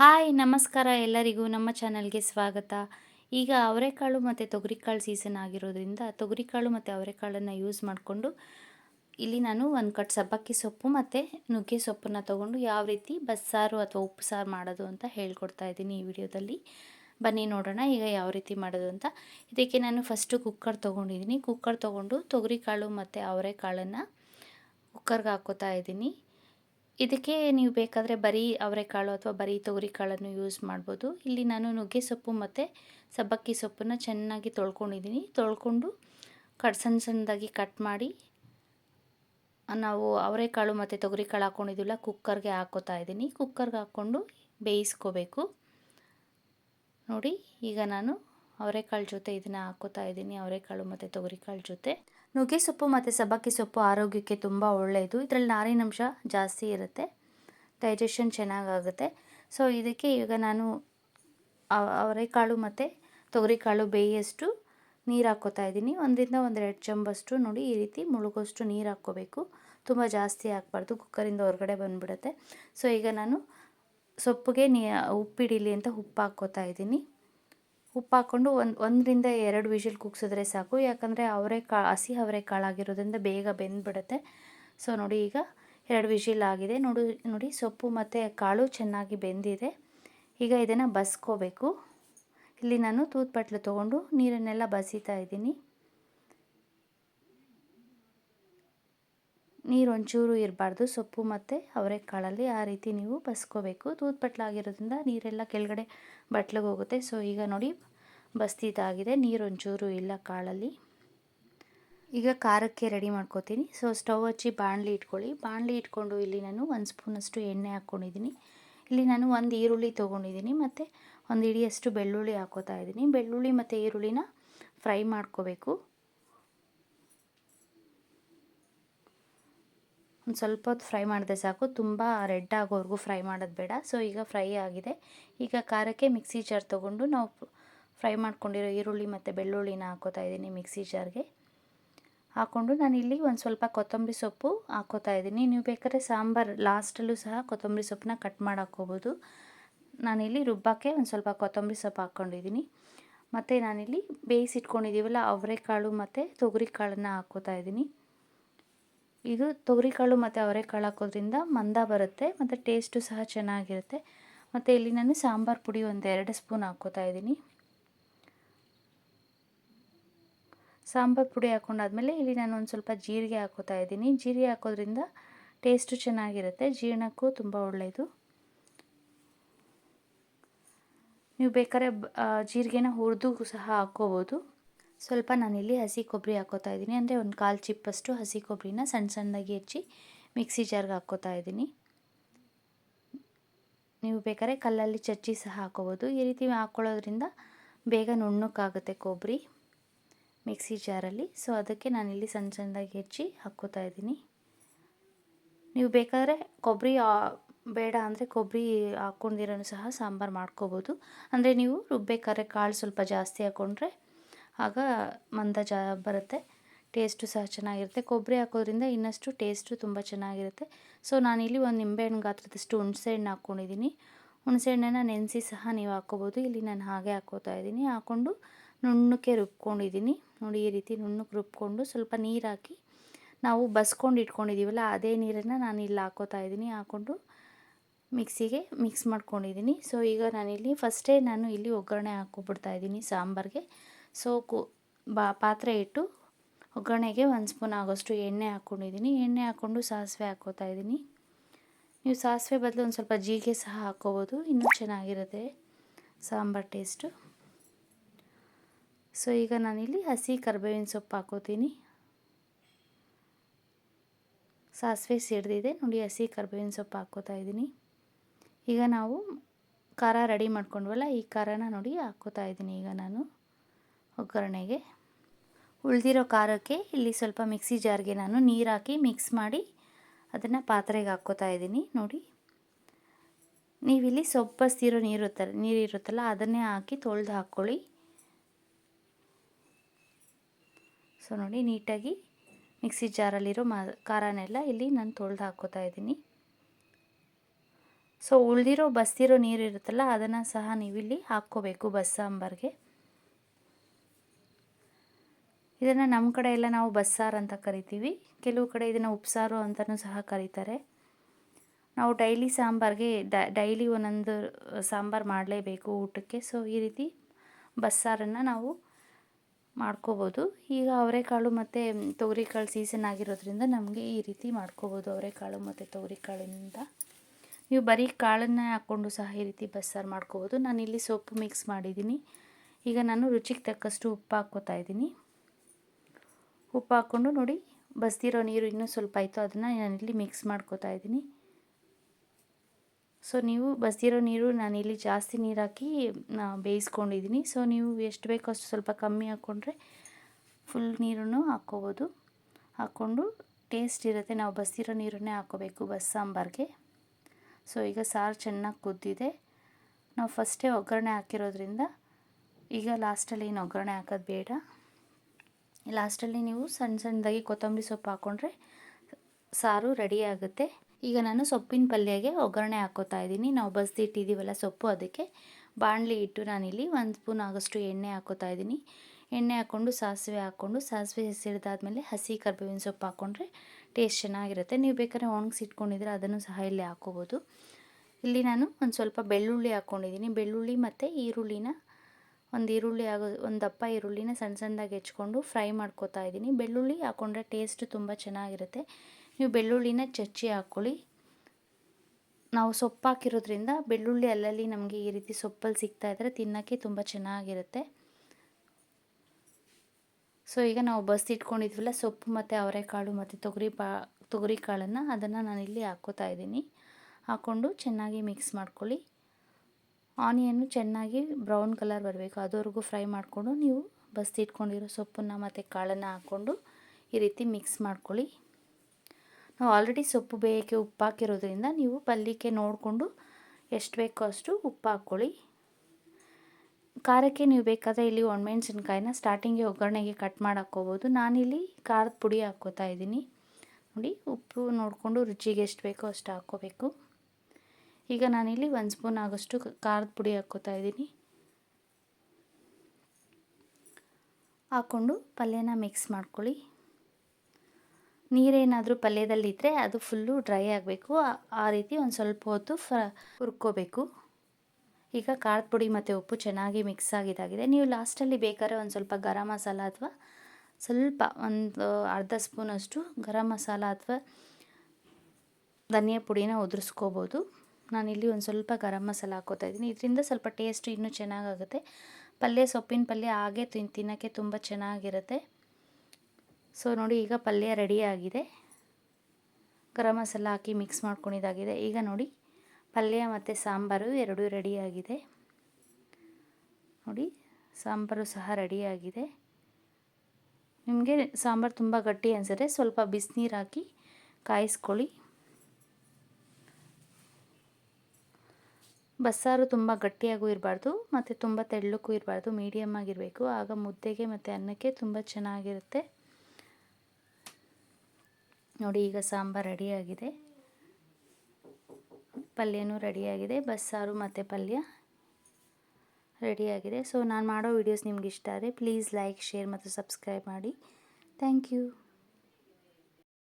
Hi, ನಮಸ್ಕಾರ ಎಲ್ಲರಿಗೂ. ನಮ್ಮ ಚಾನಲ್ಗೆ ಸ್ವಾಗತ. ಈಗ ಅವರೆಕಾಳು ಮತ್ತು ತೊಗರಿಕಾಳು ಸೀಸನ್ ಆಗಿರೋದ್ರಿಂದ ತೊಗರಿಕಾಳು ಮತ್ತು ಅವರೆಕಾಳನ್ನು ಯೂಸ್ ಮಾಡಿಕೊಂಡು ಇಲ್ಲಿ ನಾನು ಒಂದು ಕಟ್ ಸಬ್ಬಕ್ಕಿ ಸೊಪ್ಪು ಮತ್ತು ನುಗ್ಗೆ ಸೊಪ್ಪನ್ನು ತೊಗೊಂಡು ಯಾವ ರೀತಿ ಬಸ್ಸಾರು ಅಥವಾ ಉಪ್ಪು ಸಾರು ಮಾಡೋದು ಅಂತ ಹೇಳ್ಕೊಡ್ತಾ ಇದ್ದೀನಿ ಈ ವಿಡಿಯೋದಲ್ಲಿ. ಬನ್ನಿ ನೋಡೋಣ ಈಗ ಯಾವ ರೀತಿ ಮಾಡೋದು ಅಂತ. ಇದಕ್ಕೆ ನಾನು ಫಸ್ಟು ಕುಕ್ಕರ್ ತೊಗೊಂಡಿದ್ದೀನಿ. ಕುಕ್ಕರ್ ತೊಗೊಂಡು ತೊಗರಿಕಾಳು ಮತ್ತು ಅವರೆಕಾಳನ್ನು ಕುಕ್ಕರ್ಗೆ ಹಾಕೋತಾ ಇದ್ದೀನಿ. ಇದಕ್ಕೆ ನೀವು ಬೇಕಾದರೆ ಬರೀ ಅವರೆಕಾಳು ಅಥವಾ ಬರೀ ತೊಗರಿಕಾಳನ್ನು ಯೂಸ್ ಮಾಡ್ಬೋದು. ಇಲ್ಲಿ ನಾನು ನುಗ್ಗೆ ಸೊಪ್ಪು ಮತ್ತು ಸಬ್ಬಕ್ಕಿ ಸೊಪ್ಪನ್ನು ಚೆನ್ನಾಗಿ ತೊಳ್ಕೊಂಡಿದ್ದೀನಿ. ತೊಳ್ಕೊಂಡು ಕಟ್ ಸಣ್ಣ ಸಣ್ಣದಾಗಿ ಕಟ್ ಮಾಡಿ, ನಾವು ಅವರೆಕಾಳು ಮತ್ತು ತೊಗರಿಕಾಳು ಹಾಕ್ಕೊಂಡಿದ್ದಿಲ್ಲ ಕುಕ್ಕರ್ಗೆ ಹಾಕೋತಾ ಇದ್ದೀನಿ. ಕುಕ್ಕರ್ಗೆ ಹಾಕ್ಕೊಂಡು ಬೇಯಿಸ್ಕೋಬೇಕು. ನೋಡಿ, ಈಗ ನಾನು ಅವರೆಕಾಳು ಜೊತೆ ಇದನ್ನು ಹಾಕೋತಾ ಇದ್ದೀನಿ, ಅವರೆಕಾಳು ಮತ್ತು ತೊಗರಿಕಾಳು ಜೊತೆ. ನುಗ್ಗೆ ಸೊಪ್ಪು ಮತ್ತು ಸಬ್ಬಕ್ಕಿ ಸೊಪ್ಪು ಆರೋಗ್ಯಕ್ಕೆ ತುಂಬ ಒಳ್ಳೆಯದು ಇದರಲ್ಲಿ ನಾರಿನಂಶ ಜಾಸ್ತಿ ಇರುತ್ತೆ. ಡೈಜೆಷನ್ ಚೆನ್ನಾಗಾಗುತ್ತೆ. ಸೊ ಇದಕ್ಕೆ ಈಗ ನಾನು ಅವರೆಕಾಳು ಮತ್ತು ತೊಗರಿಕಾಳು ಬೇಯಷ್ಟು ನೀರು ಹಾಕ್ಕೋತಾ ಇದ್ದೀನಿ. ಒಂದರಿಂದ ಒಂದೆರಡು ಚಂಬಷ್ಟು ನೋಡಿ ಈ ರೀತಿ ಮುಳುಗೋಷ್ಟು ನೀರು ಹಾಕ್ಕೋಬೇಕು. ತುಂಬ ಜಾಸ್ತಿ ಹಾಕ್ಬಾರ್ದು. ಕುಕ್ಕರಿಂದ ಹೊರಗಡೆ ಬಂದುಬಿಡುತ್ತೆ. ಸೊ ಈಗ ನಾನು ಸೊಪ್ಪಿಗೆ ನೀ, ಉಪ್ಪಿಡಿಲಿ ಅಂತ ಉಪ್ಪು ಹಾಕ್ಕೋತಾ ಇದ್ದೀನಿ. ಉಪ್ಪು ಹಾಕ್ಕೊಂಡು ಒಂದು, ಒಂದರಿಂದ ಎರಡು ವಿಷಲ್ ಕುಗ್ಸಿದ್ರೆ ಸಾಕು. ಯಾಕಂದರೆ ಅವರೆಕಾಳು ಹಸಿ ಅವರೆಕಾಳಾಗಿರೋದ್ರಿಂದ ಬೇಗ ಬೆಂದ್ಬಿಡುತ್ತೆ. ಸೊ ನೋಡಿ ಈಗ ಎರಡು ವಿಷಿಲ್ ಆಗಿದೆ. ನೋಡಿ ನೋಡಿ ಸೊಪ್ಪು ಮತ್ತು ಕಾಳು ಚೆನ್ನಾಗಿ ಬೆಂದಿದೆ. ಈಗ ಇದನ್ನು ಬಸ್ಕೋಬೇಕು. ಇಲ್ಲಿ ನಾನು ತೂತ್ಪಟ್ಲು ತೊಗೊಂಡು ನೀರನ್ನೆಲ್ಲ ಬಸಿತಾ ಇದ್ದೀನಿ. ನೀರು ಒಂಚೂರು ಇರಬಾರ್ದು, ಸೊಪ್ಪು ಮತ್ತು ಅವರೆಕಾಳಲ್ಲಿ ಆ ರೀತಿ ನೀವು ಬಸ್ಕೋಬೇಕು. ತೂತ್ಪಟ್ಲಾಗಿರೋದ್ರಿಂದ ನೀರೆಲ್ಲ ಕೆಳಗಡೆ ಬಟ್ಲಿಗೆ ಹೋಗುತ್ತೆ. ಸೊ, ಈಗ ನೋಡಿ, ಬಸ್ತಿದ್ದಾಗಿದೆ. ನೀರು ಒಂಚೂರು ಇಲ್ಲ ಕಾಳಲ್ಲಿ. ಈಗ ಖಾರಕ್ಕೆ ರೆಡಿ ಮಾಡ್ಕೋತೀನಿ. ಸೊ, ಸ್ಟವ್ ಹಚ್ಚಿ ಬಾಣಲಿ ಇಟ್ಕೊಳ್ಳಿ. ಬಾಣಲಿ ಇಟ್ಕೊಂಡು ಇಲ್ಲಿ ನಾನು ಒಂದು ಸ್ಪೂನಷ್ಟು ಎಣ್ಣೆ ಹಾಕ್ಕೊಂಡಿದ್ದೀನಿ. ಇಲ್ಲಿ ನಾನು ಒಂದು ಈರುಳ್ಳಿ ತೊಗೊಂಡಿದ್ದೀನಿ ಮತ್ತು ಒಂದು ಇಡಿಯಷ್ಟು ಬೆಳ್ಳುಳ್ಳಿ ಹಾಕೋತಾ ಇದ್ದೀನಿ. ಬೆಳ್ಳುಳ್ಳಿ ಮತ್ತು ಈರುಳ್ಳಿನ ಫ್ರೈ ಮಾಡ್ಕೋಬೇಕು. ಒಂದು ಸ್ವಲ್ಪ ಹೊತ್ತು ಫ್ರೈ ಮಾಡಿದೆ ಸಾಕು. ತುಂಬ ರೆಡ್ ಆಗೋವರೆಗೂ ಫ್ರೈ ಮಾಡೋದು ಬೇಡ. ಸೊ ಈಗ ಫ್ರೈ ಆಗಿದೆ. ಈಗ ಖಾರಕ್ಕೆ ಮಿಕ್ಸಿ ಜಾರ್ ತೊಗೊಂಡು ನಾವು ಫ್ರೈ ಮಾಡ್ಕೊಂಡಿರೋ ಈರುಳ್ಳಿ ಮತ್ತು ಬೆಳ್ಳುಳ್ಳಿನ ಹಾಕೋತಾ ಇದ್ದೀನಿ ಮಿಕ್ಸಿ ಜಾರ್ಗೆ. ಹಾಕ್ಕೊಂಡು ನಾನಿಲ್ಲಿ ಒಂದು ಸ್ವಲ್ಪ ಕೊತ್ತಂಬರಿ ಸೊಪ್ಪು ಹಾಕೋತಾ ಇದ್ದೀನಿ. ನೀವು ಬೇಕಾದ್ರೆ ಸಾಂಬಾರು ಲಾಸ್ಟಲ್ಲೂ ಸಹ ಕೊತ್ತಂಬರಿ ಸೊಪ್ಪನ್ನ ಕಟ್ ಮಾಡಿ ನಾನಿಲ್ಲಿ ರುಬ್ಬಕ್ಕೆ ಒಂದು ಸ್ವಲ್ಪ ಕೊತ್ತಂಬರಿ ಸೊಪ್ಪು ಹಾಕ್ಕೊಂಡಿದ್ದೀನಿ ಮತ್ತು ನಾನಿಲ್ಲಿ ಬೇಯಿಸಿಟ್ಕೊಂಡಿದ್ದೀವಲ್ಲ ಅವರೆಕಾಳು ಮತ್ತು ತೊಗರಿ ಕಾಳನ್ನು ಹಾಕ್ಕೋತಾ ಇದ್ದೀನಿ. ಇದು ತೊಗರಿಕಾಳು ಮತ್ತು ಅವರೆಕಾಳು ಹಾಕೋದ್ರಿಂದ ಮಂದ ಬರುತ್ತೆ, ಮತ್ತು ಟೇಸ್ಟು ಸಹ ಚೆನ್ನಾಗಿರುತ್ತೆ. ಮತ್ತು ಇಲ್ಲಿ ನಾನು ಸಾಂಬಾರು ಪುಡಿ ಒಂದು ಎರಡು ಸ್ಪೂನ್ ಹಾಕ್ಕೋತಾ ಇದ್ದೀನಿ. ಸಾಂಬಾರು ಪುಡಿ ಹಾಕೊಂಡಾದ್ಮೇಲೆ ಇಲ್ಲಿ ನಾನು ಒಂದು ಸ್ವಲ್ಪ ಜೀರಿಗೆ ಹಾಕೋತಾ ಇದ್ದೀನಿ. ಜೀರಿಗೆ ಹಾಕೋದ್ರಿಂದ ಟೇಸ್ಟು ಚೆನ್ನಾಗಿರುತ್ತೆ, ಜೀರ್ಣಕ್ಕೂ ತುಂಬ ಒಳ್ಳೆಯದು ನೀವು ಬೇಕಾದ್ರೆ ಜೀರಿಗೆನ ಹುರಿದು ಸಹ ಹಾಕ್ಕೋಬೋದು ಸ್ವಲ್ಪ ನಾನಿಲ್ಲಿ ಹಸಿ ಕೊಬ್ಬರಿ ಹಾಕೋತಾ ಇದ್ದೀನಿ. ಅಂದರೆ ಒಂದು ಕಾಲು ಚಿಪ್ಪಷ್ಟು ಹಸಿ ಕೊಬ್ಬರಿನ ಸಣ್ಣ ಸಣ್ಣದಾಗಿ ಹೆಚ್ಚಿ ಮಿಕ್ಸಿ ಜಾರ್ಗೆ ಹಾಕ್ಕೋತಾ ಇದ್ದೀನಿ. ನೀವು ಬೇಕಾದ್ರೆ ಕಲ್ಲಲ್ಲಿ ಚಚ್ಚಿ ಸಹ ಹಾಕೋಬೋದು. ಈ ರೀತಿ ಹಾಕ್ಕೊಳ್ಳೋದ್ರಿಂದ ಬೇಗ ನುಣ್ಣಕ್ಕಾಗುತ್ತೆ ಕೊಬ್ಬರಿ ಮಿಕ್ಸಿ ಜಾರಲ್ಲಿ ಸೊ ಅದಕ್ಕೆ ನಾನಿಲ್ಲಿ ಸಣ್ಣ ಸಣ್ಣದಾಗಿ ಹೆಚ್ಚಿ ಹಾಕ್ಕೋತಾ ಇದ್ದೀನಿ. ನೀವು ಬೇಕಾದರೆ ಕೊಬ್ಬರಿ ಬೇಡ ಅಂದರೆ ಕೊಬ್ಬರಿ ಹಾಕ್ಕೊಂಡಿರೋನು ಸಹ ಸಾಂಬಾರು ಮಾಡ್ಕೋಬೋದು. ಅಂದರೆ ನೀವು ರುಬ್ಬೇಕಾದ್ರೆ ಕಾಳು ಸ್ವಲ್ಪ ಜಾಸ್ತಿ ಹಾಕ್ಕೊಂಡ್ರೆ ಆಗ ಮಂದ ಜಾ ಬರುತ್ತೆ. ಟೇಸ್ಟು ಸಹ ಚೆನ್ನಾಗಿರುತ್ತೆ. ಕೊಬ್ಬರಿ ಹಾಕೋದ್ರಿಂದ ಇನ್ನಷ್ಟು ಟೇಸ್ಟು ತುಂಬ ಚೆನ್ನಾಗಿರುತ್ತೆ. ಸೊ, ನಾನಿಲ್ಲಿ ಒಂದು ನಿಂಬೆಹಣ್ಣು ಗಾತ್ರದಷ್ಟು ಹುಣಸೆಹಣ್ಣು ಹಾಕ್ಕೊಂಡಿದ್ದೀನಿ. ಹುಣಸೆಹಣ್ಣನ್ನು ನೆನೆಸಿ ಸಹ ನೀವು ಹಾಕ್ಕೋಬೋದು. ಇಲ್ಲಿ ನಾನು ಹಾಗೆ ಹಾಕೋತಾ ಇದ್ದೀನಿ. ಹಾಕ್ಕೊಂಡು ನುಣ್ಣಕ್ಕೆ ರುಬ್ಕೊಂಡಿದ್ದೀನಿ. ನೋಡಿ, ಈ ರೀತಿ ನುಣ್ಣಕ್ಕೆ ರುಬ್ಕೊಂಡು ಸ್ವಲ್ಪ ನೀರು ಹಾಕಿ ನಾವು ಬಸ್ಕೊಂಡು ಇಟ್ಕೊಂಡಿದ್ದೀವಲ್ಲ, ಅದೇ ನೀರನ್ನು ನಾನು ಇಲ್ಲಿ ಹಾಕೋತಾ ಇದ್ದೀನಿ. ಹಾಕ್ಕೊಂಡು ಮಿಕ್ಸಿಗೆ ಮಿಕ್ಸ್ ಮಾಡ್ಕೊಂಡಿದ್ದೀನಿ. ಸೊ, ಈಗ ನಾನಿಲ್ಲಿ ಫಸ್ಟೇ ನಾನು ಇಲ್ಲಿ ಒಗ್ಗರಣೆ ಹಾಕ್ಕೊಬಿಡ್ತಾ ಇದ್ದೀನಿ ಸಾಂಬಾರಿಗೆ. ಸೊ ಕು ಬಾ ಪಾತ್ರೆ ಇಟ್ಟು ಒಗ್ಗರಣೆಗೆ ಒಂದು ಸ್ಪೂನ್ ಆಗೋಷ್ಟು ಎಣ್ಣೆ ಹಾಕ್ಕೊಂಡಿದ್ದೀನಿ. ಎಣ್ಣೆ ಹಾಕ್ಕೊಂಡು ಸಾಸಿವೆ ಹಾಕ್ಕೋತಾ ಇದ್ದೀನಿ. ನೀವು ಸಾಸಿವೆ ಬದಲು ಒಂದು ಸ್ವಲ್ಪ ಜೀರಿಗೆ ಸಹ ಹಾಕ್ಕೋಬೋದು ಇನ್ನೂ ಚೆನ್ನಾಗಿರುತ್ತೆ ಸಾಂಬಾರು ಟೇಸ್ಟು. ಸೊ, ಈಗ ನಾನಿಲ್ಲಿ ಹಸಿ ಕರ್ಬೇವಿನ ಸೊಪ್ಪು ಹಾಕೋತೀನಿ. ಸಾಸಿವೆ ಸಿಡ್ದಿದೆ ನೋಡಿ, ಹಸಿ ಕರ್ಬೇವಿನ ಸೊಪ್ಪು ಹಾಕ್ಕೋತಾ ಇದ್ದೀನಿ. ಈಗ ನಾವು ಖಾರ ರೆಡಿ ಮಾಡ್ಕೊಂಡ್ವಲ್ಲ, ಈ ಖಾರನ ನೋಡಿ ಹಾಕ್ಕೋತಾ ಇದ್ದೀನಿ ಈಗ ನಾನು. ಒಗ್ಗರಣೆಗೆ. ಉಳಿದಿರೋ ಖಾರಕ್ಕೆ ಇಲ್ಲಿ ಸ್ವಲ್ಪ ಮಿಕ್ಸಿ ಜಾರ್ಗೆ ನಾನು ನೀರು ಹಾಕಿ ಮಿಕ್ಸ್ ಮಾಡಿ ಅದನ್ನು ಪಾತ್ರೆಗೆ ಹಾಕ್ಕೋತಾ ಇದ್ದೀನಿ, ನೋಡಿ. ನೀವಿಲ್ಲಿ ಸೊಪ್ಪಸ್ತಿರೋ ನೀರು ನೀರು ಇರುತ್ತಲ್ಲ ಅದನ್ನೇ ಹಾಕಿ ತೊಳೆದು ಹಾಕ್ಕೊಳ್ಳಿ. ಸೊ ನೋಡಿ, ನೀಟಾಗಿ ಮಿಕ್ಸಿ ಜಾರಲ್ಲಿರೋ ಮ, ಖಾರನೆಲ್ಲ ಇಲ್ಲಿ ನಾನು ತೊಳೆದು ಹಾಕ್ಕೋತಾ ಇದ್ದೀನಿ. ಸೊ ಉಳಿದಿರೋ, ಬಸ್ತಿರೋ ನೀರು ಇರುತ್ತಲ್ಲ ಅದನ್ನು ಸಹ ನೀವಿಲ್ಲಿ ಹಾಕ್ಕೋಬೇಕು ಬಸ್ ಸಾಂಬಾರಿಗೆ ಇದನ್ನು ನಮ್ಮ ಕಡೆ ಎಲ್ಲ ನಾವು ಬಸ್ಸಾರು ಅಂತ ಕರಿತೀವಿ. ಕೆಲವು ಕಡೆ ಇದನ್ನು ಉಪ್ಸಾರು ಅಂತಲೂ ಸಹ ಕರೀತಾರೆ. ನಾವು ಡೈಲಿ ಸಾಂಬಾರಿಗೆ ಡೈಲಿ ಒಂದೊಂದು ಸಾಂಬಾರು ಮಾಡಲೇಬೇಕು ಊಟಕ್ಕೆ. ಸೊ ಈ ರೀತಿ ಬಸ್ಸಾರನ್ನು ನಾವು ಮಾಡ್ಕೋಬೋದು. ಈಗ ಅವರೆಕಾಳು ಮತ್ತು ತೊಗರಿಕಾಳು ಸೀಸನ್ ಆಗಿರೋದ್ರಿಂದ ನಮಗೆ ಈ ರೀತಿ ಮಾಡ್ಕೋಬೋದು ಅವರೆಕಾಳು ಮತ್ತು ತೊಗರಿಕಾಳಿನಿಂದ ನೀವು ಬರೀ ಕಾಳನ್ನೇ ಹಾಕ್ಕೊಂಡು ಸಹ ಈ ರೀತಿ ಬಸ್ಸಾರು ಮಾಡ್ಕೋಬೋದು. ಇಲ್ಲಿ ಸೊಪ್ಪು ಮಿಕ್ಸ್ ಮಾಡಿದ್ದೀನಿ. ಈಗ ನಾನು ರುಚಿಗೆ ತಕ್ಕಷ್ಟು ಉಪ್ಪು ಹಾಕ್ಕೋತಾ ಇದ್ದೀನಿ. ಉಪ್ಪು ಹಾಕ್ಕೊಂಡು ನೋಡಿ ಬಸ್ದಿರೋ ನೀರು ಇನ್ನೂ ಸ್ವಲ್ಪ ಆಯಿತು, ಅದನ್ನು ನಾನಿಲ್ಲಿ ಮಿಕ್ಸ್ ಮಾಡ್ಕೋತಾ ಇದ್ದೀನಿ. ಸೊ ನೀವು ಬಸ್ದಿರೋ ನೀರು ನಾನಿಲ್ಲಿ ಜಾಸ್ತಿ ನೀರು ಹಾಕಿ ಬೇಯಿಸ್ಕೊಂಡಿದ್ದೀನಿ. ಸೊ ನೀವು ಎಷ್ಟು ಬೇಕೋ ಅಷ್ಟು ಸ್ವಲ್ಪ ಕಮ್ಮಿ ಹಾಕ್ಕೊಂಡ್ರೆ ಫುಲ್ ನೀರನ್ನು ಹಾಕ್ಕೋಬೋದು. ಹಾಕ್ಕೊಂಡು ಟೇಸ್ಟ್ ಇರುತ್ತೆ. ನಾವು ಬಸ್ದಿರೋ ನೀರನ್ನೇ ಹಾಕ್ಕೋಬೇಕು ಬಸ್ ಸಾಂಬಾರಿಗೆ. ಸೊ ಈಗ ಸಾರು ಚೆನ್ನಾಗಿ ಕುದ್ದಿದೆ. ನಾವು ಫಸ್ಟೇ ಒಗ್ಗರಣೆ ಹಾಕಿರೋದ್ರಿಂದ ಈಗ ಲಾಸ್ಟಲ್ಲಿ ಏನು ಒಗ್ಗರಣೆ ಹಾಕೋದು ಬೇಡ. ಲಾಸ್ಟಲ್ಲಿ ನೀವು ಸಣ್ಣ ಸಣ್ಣದಾಗಿ ಕೊತ್ತಂಬರಿ ಸೊಪ್ಪು ಹಾಕ್ಕೊಂಡ್ರೆ ಸಾರು ರೆಡಿ ಆಗುತ್ತೆ. ಈಗ ನಾನು ಸೊಪ್ಪಿನ ಪಲ್ಯಗೆ ಒಗ್ಗರಣೆ ಹಾಕೋತಾ ಇದ್ದೀನಿ. ನಾವು ಬಸ್ದಿಟ್ಟಿದ್ದೀವಲ್ಲ ಸೊಪ್ಪು ಅದಕ್ಕೆ. ಬಾಣಲಿ ಇಟ್ಟು ನಾನಿಲ್ಲಿ ಒಂದು ಸ್ಪೂನ್ ಆಗೋಷ್ಟು ಎಣ್ಣೆ ಹಾಕೋತಾ ಇದ್ದೀನಿ. ಎಣ್ಣೆ ಹಾಕ್ಕೊಂಡು, ಸಾಸಿವೆ ಹಾಕ್ಕೊಂಡು, ಸಾಸಿವೆ ಸಿಡಿದಾದ್ಮೇಲೆ ಹಸಿ ಕರ್ಬೇವಿನ ಸೊಪ್ಪು ಹಾಕ್ಕೊಂಡ್ರೆ ಟೇಸ್ಟ್ ಚೆನ್ನಾಗಿರುತ್ತೆ. ನೀವು ಬೇಕಾದ್ರೆ ಒಣಗಿಸಿಟ್ಕೊಂಡಿದ್ರೆ ಅದನ್ನು ಸಹ ಇಲ್ಲಿ ಹಾಕ್ಕೋಬೋದು ಇಲ್ಲಿ ನಾನು ಒಂದು ಸ್ವಲ್ಪ ಬೆಳ್ಳುಳ್ಳಿ ಹಾಕ್ಕೊಂಡಿದ್ದೀನಿ ಬೆಳ್ಳುಳ್ಳಿ ಮತ್ತು ಈರುಳ್ಳಿನ ಒಂದು ಈರುಳ್ಳಿ ಆಗೋ, ಒಂದು ದಪ್ಪ ಈರುಳ್ಳಿನ ಸಣ್ಣ ಸಣ್ಣದಾಗಿ ಹೆಚ್ಕೊಂಡು ಫ್ರೈ ಮಾಡ್ಕೋತಾ ಇದ್ದೀನಿ. ಬೆಳ್ಳುಳ್ಳಿ ಹಾಕ್ಕೊಂಡ್ರೆ ಟೇಸ್ಟ್ ತುಂಬ ಚೆನ್ನಾಗಿರುತ್ತೆ. ನೀವು ಬೆಳ್ಳುಳ್ಳಿನ ಚಚ್ಚಿ ಹಾಕ್ಕೊಳ್ಳಿ ನಾವು ಸೊಪ್ಪು ಹಾಕಿರೋದ್ರಿಂದ ಬೆಳ್ಳುಳ್ಳಿ ಅಲ್ಲಲ್ಲಿ ನಮಗೆ ಈ ರೀತಿ ಸೊಪ್ಪಲ್ಲಿ ಸಿಗ್ತಾ ಇದ್ದರೆ ತಿನ್ನೋಕ್ಕೆ ತುಂಬ ಚೆನ್ನಾಗಿರುತ್ತೆ. ಸೊ ಈಗ ನಾವು ಬಸ್ ಇಟ್ಕೊಂಡಿದ್ವಲ್ಲ ಸೊಪ್ಪು ಮತ್ತು ಅವರೆಕಾಳು ಮತ್ತು ತೊಗರಿ ಬಾ, ತೊಗರಿ ಕಾಳನ್ನು ಅದನ್ನು ನಾನಿಲ್ಲಿ ಹಾಕೋತಾ ಇದ್ದೀನಿ. ಹಾಕ್ಕೊಂಡು ಚೆನ್ನಾಗಿ ಮಿಕ್ಸ್ ಮಾಡ್ಕೊಳ್ಳಿ. ಆನಿಯನ್ನು ಚೆನ್ನಾಗಿ ಬ್ರೌನ್ ಕಲರ್ ಬರಬೇಕು. ಅದುವರೆಗೂ ಫ್ರೈ ಮಾಡಿಕೊಂಡು ನೀವು ಬಸ್ ಇಟ್ಕೊಂಡಿರೋ ಸೊಪ್ಪನ್ನು ಮತ್ತು ಕಾಳನ್ನು ಹಾಕ್ಕೊಂಡು ಈ ರೀತಿ ಮಿಕ್ಸ್ ಮಾಡ್ಕೊಳ್ಳಿ. ನಾವು ಆಲ್ರೆಡಿ ಸೊಪ್ಪು ಬೇಯಕ್ಕೆ ಉಪ್ಪು ಹಾಕಿರೋದ್ರಿಂದ ನೀವು ಪಲ್ಯಕ್ಕೆ ನೋಡಿಕೊಂಡು ಎಷ್ಟು ಬೇಕೋ ಅಷ್ಟು ಉಪ್ಪು ಹಾಕ್ಕೊಳ್ಳಿ. ಖಾರಕ್ಕೆ ನೀವು ಬೇಕಾದರೆ ಇಲ್ಲಿ ಒಣಮೆಣಸಿನ್ಕಾಯಿನ ಸ್ಟಾರ್ಟಿಂಗ್ಗೆ ಒಗ್ಗರಣೆಗೆ ಕಟ್ ಮಾಡಿ ಹಾಕ್ಕೋಬೋದು ನಾನಿಲ್ಲಿ ಖಾರದ ಪುಡಿ ಹಾಕ್ಕೋತಾ ಇದ್ದೀನಿ. ನೋಡಿ, ಉಪ್ಪು ನೋಡಿಕೊಂಡು ರುಚಿಗೆ ಎಷ್ಟು ಬೇಕೋ ಅಷ್ಟು ಹಾಕ್ಕೋಬೇಕು. ಈಗ ನಾನಿಲ್ಲಿ ಒಂದು ಸ್ಪೂನ್ ಆಗೋಷ್ಟು ಖಾರದ ಪುಡಿ ಹಾಕ್ಕೋತಾ ಇದ್ದೀನಿ. ಹಾಕ್ಕೊಂಡು ಪಲ್ಯನ ಮಿಕ್ಸ್ ಮಾಡ್ಕೊಳ್ಳಿ. ನೀರೇನಾದರೂ ಪಲ್ಯದಲ್ಲಿದ್ದರೆ ಅದು ಫುಲ್ಲು ಡ್ರೈ ಆಗಬೇಕು. ಆ ರೀತಿ ಒಂದು ಸ್ವಲ್ಪ ಹೊತ್ತು ಫ, ಹುರ್ಕೋಬೇಕು. ಈಗ ಖಾರದ ಪುಡಿ ಮತ್ತು ಉಪ್ಪು ಚೆನ್ನಾಗಿ ಮಿಕ್ಸ್ ಆಗಿದಾಗಿದೆ. ನೀವು ಲಾಸ್ಟಲ್ಲಿ ಬೇಕಾದ್ರೆ ಒಂದು ಸ್ವಲ್ಪ ಗರಂ ಮಸಾಲ ಅಥವಾ ಸ್ವಲ್ಪ ಒಂದು ಅರ್ಧ ಸ್ಪೂನಷ್ಟು ಗರಂ ಮಸಾಲ ಅಥವಾ ಧನಿಯಾ ಪುಡಿನ ಉದುರಿಸ್ಕೋಬೋದು. ನಾನಿಲ್ಲಿ ಒಂದು ಸ್ವಲ್ಪ ಗರಂ ಮಸಾಲ ಹಾಕೋತಾ ಇದ್ದೀನಿ. ಇದರಿಂದ ಸ್ವಲ್ಪ ಟೇಸ್ಟ್ ಇನ್ನೂ ಚೆನ್ನಾಗಾಗುತ್ತೆ. ಪಲ್ಯ ಸೊಪ್ಪಿನ ಪಲ್ಯ ಹಾಗೆ ತಿನ್, ತಿನ್ನೋಕ್ಕೆ ತುಂಬ ಚೆನ್ನಾಗಿರುತ್ತೆ. ಸೊ ನೋಡಿ ಈಗ ಪಲ್ಯ ರೆಡಿಯಾಗಿದೆ ಗರಂ ಮಸಾಲ ಹಾಕಿ ಮಿಕ್ಸ್ ಮಾಡ್ಕೊಂಡಿದ್ದಾಗಿದೆ ಈಗ ನೋಡಿ ಪಲ್ಯ ಮತ್ತು ಸಾಂಬಾರು ಎರಡೂ ರೆಡಿಯಾಗಿದೆ ನೋಡಿ, ಸಾಂಬಾರು ಸಹ ರೆಡಿಯಾಗಿದೆ ನಿಮಗೆ ಸಾಂಬಾರು ತುಂಬ ಗಟ್ಟಿ ಅನಿಸಿದ್ರೆ ಸ್ವಲ್ಪ ಬಿಸಿನೀರು ಹಾಕಿ ಕಾಯಿಸ್ಕೊಳ್ಳಿ. ಬಸ್ಸಾರು ತುಂಬ ಗಟ್ಟಿಯಾಗೂ ಇರಬಾರ್ದು, ಮತ್ತು ತುಂಬ ತೆಳ್ಳಕ್ಕೂ ಇರಬಾರ್ದು ಮೀಡಿಯಮ್ ಆಗಿರಬೇಕು. ಆಗ ಮುದ್ದೆಗೆ ಮತ್ತು ಅನ್ನಕ್ಕೆ ತುಂಬ ಚೆನ್ನಾಗಿರುತ್ತೆ. ನೋಡಿ, ಈಗ ಸಾಂಬಾರು ರೆಡಿಯಾಗಿದೆ. ಪಲ್ಯನೂ ರೆಡಿಯಾಗಿದೆ, ಬಸ್ಸಾರು ಮತ್ತು ಪಲ್ಯ ರೆಡಿಯಾಗಿದೆ. ಸೊ ನಾನು ಮಾಡೋ ವೀಡಿಯೋಸ್ ನಿಮ್ಗೆ ಇಷ್ಟ ಆದರೆ ಪ್ಲೀಸ್ ಲೈಕ್ ಶೇರ್ ಮತ್ತು ಸಬ್ಸ್ಕ್ರೈಬ್ ಮಾಡಿ. Thank you